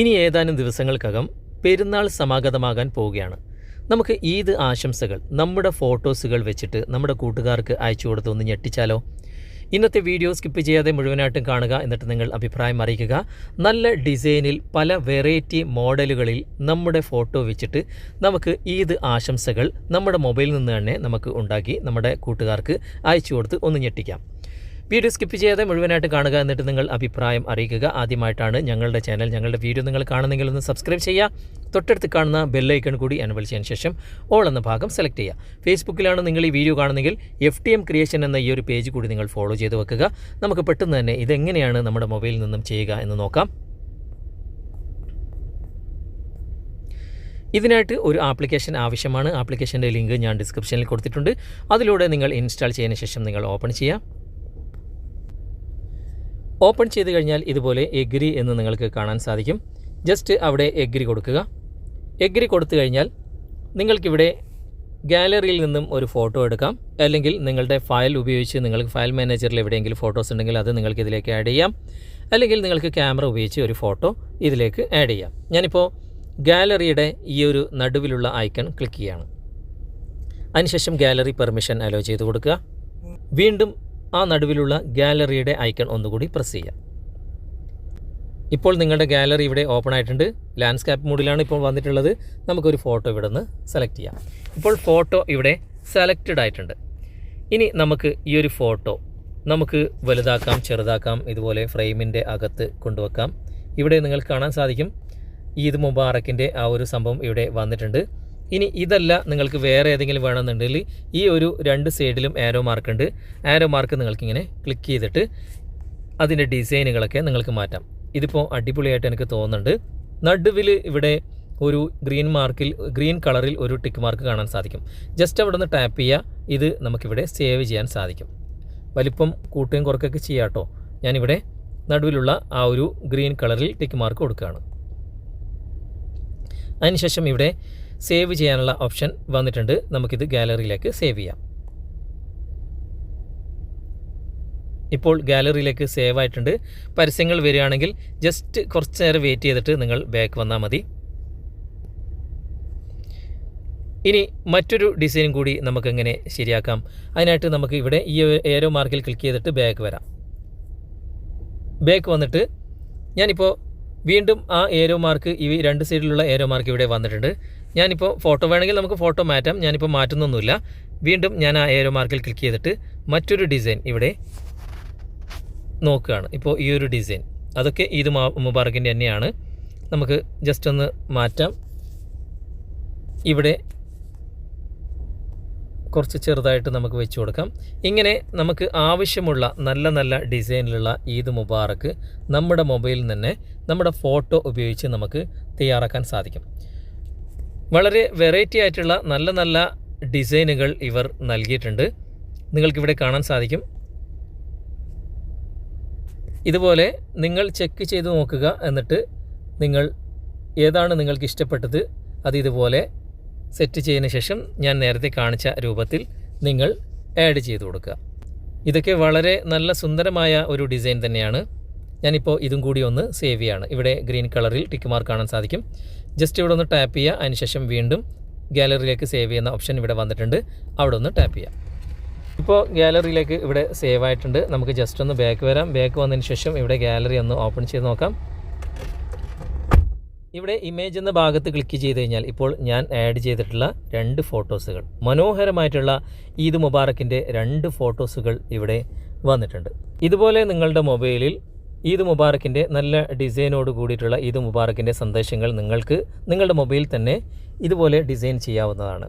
ഇനി ഏതാനും ദിവസങ്ങൾക്കകം പെരുന്നാൾ സമാഗതമാകാൻ പോവുകയാണ്. നമുക്ക് ഈദ് ആശംസകൾ നമ്മുടെ ഫോട്ടോസുകൾ വെച്ചിട്ട് നമ്മുടെ കൂട്ടുകാർക്ക് അയച്ചു കൊടുത്ത് ഒന്ന് ഞെട്ടിച്ചാലോ? ഇന്നത്തെ വീഡിയോ സ്കിപ്പ് ചെയ്യാതെ മുഴുവനായിട്ടും കാണുക എന്നിട്ട് നിങ്ങൾ അഭിപ്രായം അറിയിക്കുക. നല്ല ഡിസൈനിൽ പല വെറൈറ്റി മോഡലുകളിൽ നമ്മുടെ ഫോട്ടോ വെച്ചിട്ട് നമുക്ക് ഈദ് ആശംസകൾ നമ്മുടെ മൊബൈലിൽ നിന്ന് തന്നെ നമുക്ക് ഉണ്ടാക്കി നമ്മുടെ കൂട്ടുകാർക്ക് അയച്ചു കൊടുത്ത് ഒന്ന് ഞെട്ടിക്കാം. വീഡിയോ സ്കിപ്പ് ചെയ്യാതെ മുഴുവനായിട്ട് കാണുക എന്നിട്ട് നിങ്ങൾ അഭിപ്രായം അറിയിക്കുക. ആദ്യമായിട്ടാണ് ഞങ്ങളുടെ ചാനൽ ഞങ്ങളുടെ വീഡിയോ നിങ്ങൾ കാണുന്നെങ്കിൽ ഒന്ന് സബ്സ്ക്രൈബ് ചെയ്യുക. തൊട്ടടുത്ത് കാണുന്ന ബെല്ലൈക്കൺ കൂടി എനബിൾ ചെയ്യാൻ ശേഷം ഓൾ എന്ന ഭാഗം സെലക്ട് ചെയ്യുക. ഫേസ്ബുക്കിലാണ് നിങ്ങൾ ഈ വീഡിയോ കാണുന്നെങ്കിൽ എഫ് ടി എം ക്രിയേഷൻ എന്ന ഈ ഒരു പേജ് കൂടി നിങ്ങൾ ഫോളോ ചെയ്ത് വെക്കുക. നമുക്ക് പെട്ടെന്ന് തന്നെ ഇതെങ്ങനെയാണ് നമ്മുടെ മൊബൈലിൽ നിന്നും ചെയ്യുക എന്ന് നോക്കാം. ഇതിനായിട്ട് ഒരു ആപ്ലിക്കേഷൻ ആവശ്യമാണ്. ആപ്ലിക്കേഷന്റെ ലിങ്ക് ഞാൻ ഡിസ്ക്രിപ്ഷനിൽ കൊടുത്തിട്ടുണ്ട്. അതിലൂടെ നിങ്ങൾ ഇൻസ്റ്റാൾ ചെയ്യുന്ന ശേഷം നിങ്ങൾ ഓപ്പൺ ചെയ്യാം ഓപ്പൺ ചെയ്ത് കഴിഞ്ഞാൽ ഇതുപോലെ എഗ്രി എന്ന് നിങ്ങൾക്ക് കാണാൻ സാധിക്കും. ജസ്റ്റ് അവിടെ എഗ്രി കൊടുക്കുക. എഗ്രി കൊടുത്തു കഴിഞ്ഞാൽ നിങ്ങൾക്കിവിടെ ഗാലറിയിൽ നിന്നും ഒരു ഫോട്ടോ എടുക്കാം. അല്ലെങ്കിൽ നിങ്ങളുടെ ഫയൽ ഉപയോഗിച്ച് നിങ്ങൾക്ക് ഫയൽ മാനേജറിൽ എവിടെയെങ്കിലും ഫോട്ടോസ് ഉണ്ടെങ്കിൽ അത് നിങ്ങൾക്ക് ഇതിലേക്ക് ആഡ് ചെയ്യാം. അല്ലെങ്കിൽ നിങ്ങൾക്ക് ക്യാമറ ഉപയോഗിച്ച് ഒരു ഫോട്ടോ ഇതിലേക്ക് ആഡ് ചെയ്യാം. ഞാനിപ്പോൾ ഗാലറിയുടെ ഈ ഒരു നടുവിലുള്ള ഐക്കൺ ക്ലിക്ക് ചെയ്യാണ്. അതിനുശേഷം ഗാലറി പെർമിഷൻ അലോ ചെയ്ത് കൊടുക്കുക. വീണ്ടും ആ നടുവിലുള്ള ഗാലറിയുടെ ഐക്കൺ ഒന്നുകൂടി പ്രസ് ചെയ്യാം. ഇപ്പോൾ നിങ്ങളുടെ ഗാലറി ഇവിടെ ഓപ്പൺ ആയിട്ടുണ്ട്. ലാൻഡ്സ്കേപ്പ് മൂഡിലാണ് ഇപ്പോൾ വന്നിട്ടുള്ളത്. നമുക്കൊരു ഫോട്ടോ ഇവിടെ നിന്ന് സെലക്ട് ചെയ്യാം. ഇപ്പോൾ ഫോട്ടോ ഇവിടെ സെലക്റ്റഡ് ആയിട്ടുണ്ട്. ഇനി നമുക്ക് ഈ ഒരു ഫോട്ടോ നമുക്ക് വലുതാക്കാം ചെറുതാക്കാം ഇതുപോലെ ഫ്രെയിമിന്റെ അകത്ത് കൊണ്ടുവെക്കാം. ഇവിടെ നിങ്ങൾക്ക് കാണാൻ സാധിക്കും. ഈദ് മുബാറക്കിന്റെ ആ ഒരു സംഭവം ഇവിടെ വന്നിട്ടുണ്ട്. ഇനി ഇതല്ല നിങ്ങൾക്ക് വേറെ ഏതെങ്കിലും വേണമെന്നുണ്ടെങ്കിൽ ഈ ഒരു രണ്ട് സൈഡിലും ആരോ മാർക്ക് ഉണ്ട്. ആരോ മാർക്ക് നിങ്ങൾക്കിങ്ങനെ ക്ലിക്ക് ചെയ്തിട്ട് അതിന്റെ ഡിസൈനുകളൊക്കെ നിങ്ങൾക്ക് മാറ്റാം. ഇതിപ്പോൾ അടിപൊളിയായിട്ട് എനിക്ക് തോന്നുന്നുണ്ട്. നടുവിൽ ഇവിടെ ഒരു ഗ്രീൻ മാർക്കിൽ ഗ്രീൻ കളറിൽ ഒരു ടിക്ക് മാർക്ക് കാണാൻ സാധിക്കും. ജസ്റ്റ് അവിടെ നിന്ന് ടാപ്പ് ചെയ്യുക ഇത് നമുക്കിവിടെ സേവ് ചെയ്യാൻ സാധിക്കും. വലിപ്പം കൂട്ടുകയും കുറക്കൊക്കെ ചെയ്യാം കേട്ടോ. ഞാനിവിടെ നടുവിലുള്ള ആ ഒരു ഗ്രീൻ കളറിൽ ടിക്ക് മാർക്ക് കൊടുക്കുകയാണ്. അതിനുശേഷം ഇവിടെ സേവ് ചെയ്യാനുള്ള ഓപ്ഷൻ വന്നിട്ടുണ്ട്. നമുക്കിത് ഗാലറിയിലേക്ക് സേവ് ചെയ്യാം. ഇപ്പോൾ ഗാലറിയിലേക്ക് സേവ് ആയിട്ടുണ്ട്. പരസ്യങ്ങൾ വരികയാണെങ്കിൽ ജസ്റ്റ് കുറച്ച് നേരം വെയിറ്റ് ചെയ്തിട്ട് നിങ്ങൾ ബാക്ക് വന്നാൽ മതി. ഇനി മറ്റൊരു ഡിസൈനും കൂടി നമുക്കെങ്ങനെ ശരിയാക്കാം. അതിനായിട്ട് നമുക്ക് ഇവിടെ ഈ ഏരോ മാർക്കിൽ ക്ലിക്ക് ചെയ്തിട്ട് ബാക്ക് വരാം. ബാക്ക് വന്നിട്ട് ഞാനിപ്പോൾ വീണ്ടും ആ ഏരോ മാർക്ക് ഈ രണ്ട് സൈഡിലുള്ള ഏരോ മാർക്ക് ഇവിടെ വന്നിട്ടുണ്ട്. ഞാനിപ്പോൾ ഫോട്ടോ വേണമെങ്കിൽ നമുക്ക് ഫോട്ടോ മാറ്റാം. ഞാനിപ്പോൾ മാറ്റുന്നൊന്നുമില്ല. വീണ്ടും ഞാൻ ആ ഏരോ മാർക്കിൽ ക്ലിക്ക് ചെയ്തിട്ട് മറ്റൊരു ഡിസൈൻ ഇവിടെ നോക്കുകയാണ്. ഇപ്പോൾ ഈ ഒരു ഡിസൈൻ അതൊക്കെ ഈദ് മുബാറക്കിന്റെ തന്നെയാണ്. നമുക്ക് ജസ്റ്റ് ഒന്ന് മാറ്റാം. ഇവിടെ കുറച്ച് ചെറുതായിട്ട് നമുക്ക് വെച്ച് കൊടുക്കാം. ഇങ്ങനെ നമുക്ക് ആവശ്യമുള്ള നല്ല നല്ല ഡിസൈനിലുള്ള ഈദ് മുബാറക്ക് നമ്മുടെ മൊബൈലിൽ തന്നെ നമ്മുടെ ഫോട്ടോ ഉപയോഗിച്ച് നമുക്ക് തയ്യാറാക്കാൻ സാധിക്കും. വളരെ വെറൈറ്റി ആയിട്ടുള്ള നല്ല നല്ല ഡിസൈനുകൾ ഇവർ നൽകിയിട്ടുണ്ട്. നിങ്ങൾക്കിവിടെ കാണാൻ സാധിക്കും. ഇതുപോലെ നിങ്ങൾ ചെക്ക് ചെയ്ത് നോക്കുക എന്നിട്ട് നിങ്ങൾ ഏതാണ് നിങ്ങൾക്ക് ഇഷ്ടപ്പെട്ടത്? അത് ഇതുപോലെ സെറ്റ് ചെയ്തതിന് ശേഷം ഞാൻ നേരത്തെ കാണിച്ച രൂപത്തിൽ നിങ്ങൾ ആഡ് ചെയ്ത് കൊടുക്കുക. ഇതൊക്കെ വളരെ നല്ല സുന്ദരമായ ഒരു ഡിസൈൻ തന്നെയാണ്. ഞാനിപ്പോൾ ഇതും കൂടി ഒന്ന് സേവ് ചെയ്യാണ്. ഇവിടെ ഗ്രീൻ കളറിൽ ടിക്ക് മാർക്ക് കാണാൻ സാധിക്കും. ജസ്റ്റ് ഇവിടെ ഒന്ന് ടാപ്പ് ചെയ്യുക. അതിനുശേഷം വീണ്ടും ഗാലറിയിലേക്ക് സേവ് ചെയ്യുന്ന ഓപ്ഷൻ ഇവിടെ വന്നിട്ടുണ്ട്. അവിടെ ഒന്ന് ടാപ്പ് ചെയ്യാം ഇപ്പോൾ ഗാലറിയിലേക്ക് ഇവിടെ സേവ് ആയിട്ടുണ്ട്. നമുക്ക് ജസ്റ്റ് ഒന്ന് ബാക്ക് വരാം. ബാക്ക് വന്നതിന് ശേഷം ഇവിടെ ഗാലറി ഒന്ന് ഓപ്പൺ ചെയ്ത് നോക്കാം. ഇവിടെ ഇമേജ് എന്ന ഭാഗത്ത് ക്ലിക്ക് ചെയ്ത് കഴിഞ്ഞാൽ ഇപ്പോൾ ഞാൻ ആഡ് ചെയ്തിട്ടുള്ള രണ്ട് ഫോട്ടോസുകൾ മനോഹരമായിട്ടുള്ള ഈദ് മുബാറക്കിന്റെ രണ്ട് ഫോട്ടോസുകൾ ഇവിടെ വന്നിട്ടുണ്ട്. ഇതുപോലെ നിങ്ങളുടെ മൊബൈലിൽ ഈദ് മുബാറക്കിന്റെ നല്ല ഡിസൈനോട് കൂടിയിട്ടുള്ള ഈദ് മുബാറക്കിന്റെ സന്ദേശങ്ങൾ നിങ്ങൾക്ക് നിങ്ങളുടെ മൊബൈലിൽ തന്നെ ഇതുപോലെ ഡിസൈൻ ചെയ്യാവുന്നതാണ്.